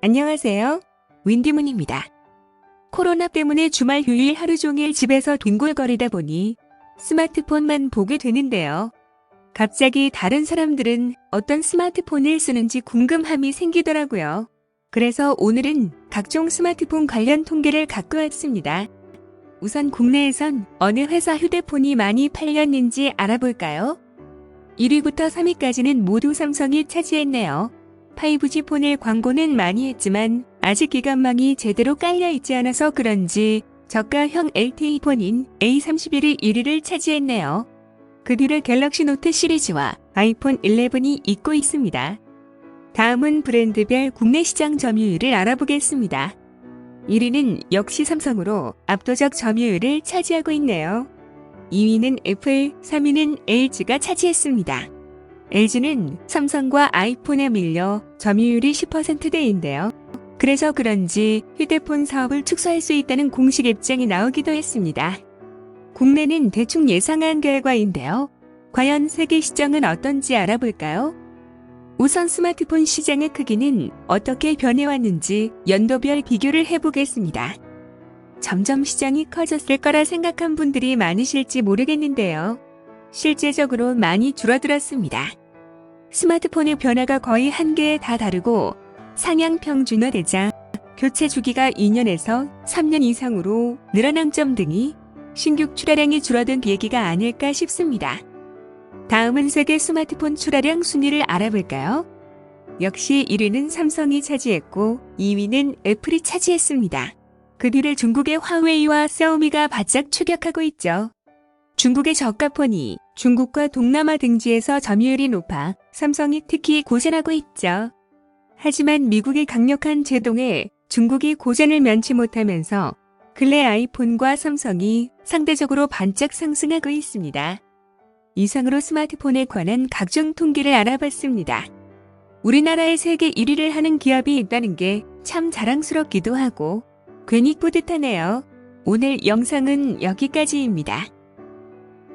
안녕하세요. 윈디문입니다. 코로나 때문에 주말 휴일 하루 종일 집에서 뒹굴거리다 보니 스마트폰만 보게 되는데요. 갑자기 다른 사람들은 어떤 스마트폰을 쓰는지 궁금함이 생기더라고요. 그래서 오늘은 각종 스마트폰 관련 통계를 갖고 왔습니다. 우선 국내에선 어느 회사 휴대폰이 많이 팔렸는지 알아볼까요? 1위부터 3위까지는 모두 삼성이 차지했네요. 5G 폰의 광고는 많이 했지만 아직 기관망이 제대로 깔려 있지 않아서 그런지 저가형 LTE 폰인 A31이 1위를 차지했네요. 그 뒤를 갤럭시 노트 시리즈와 아이폰 11이 잇고 있습니다. 다음은 브랜드별 국내 시장 점유율을 알아보겠습니다. 1위는 역시 삼성으로 압도적 점유율을 차지하고 있네요. 2위는 애플, 3위는 LG가 차지했습니다. LG는 삼성과 아이폰에 밀려 점유율이 10%대인데요. 그래서 그런지 휴대폰 사업을 축소할 수 있다는 공식 입장이 나오기도 했습니다. 국내는 대충 예상한 결과인데요. 과연 세계 시장은 어떤지 알아볼까요? 우선 스마트폰 시장의 크기는 어떻게 변해왔는지 연도별 비교를 해보겠습니다. 점점 시장이 커졌을 거라 생각한 분들이 많으실지 모르겠는데요. 실제적으로 많이 줄어들었습니다. 스마트폰의 변화가 거의 한계에 다 다르고 상향 평준화되자 교체 주기가 2년에서 3년 이상으로 늘어난 점 등이 신규 출하량이 줄어든 계기가 아닐까 싶습니다. 다음은 세계 스마트폰 출하량 순위를 알아볼까요? 역시 1위는 삼성이 차지했고 2위는 애플이 차지했습니다. 그 뒤를 중국의 화웨이와 샤오미가 바짝 추격하고 있죠. 중국의 저가폰이 중국과 동남아 등지에서 점유율이 높아 삼성이 특히 고전하고 있죠. 하지만 미국의 강력한 제동에 중국이 고전을 면치 못하면서 근래 아이폰과 삼성이 상대적으로 반짝 상승하고 있습니다. 이상으로 스마트폰에 관한 각종 통계를 알아봤습니다. 우리나라에 세계 1위를 하는 기업이 있다는 게 참 자랑스럽기도 하고 괜히 뿌듯하네요. 오늘 영상은 여기까지입니다.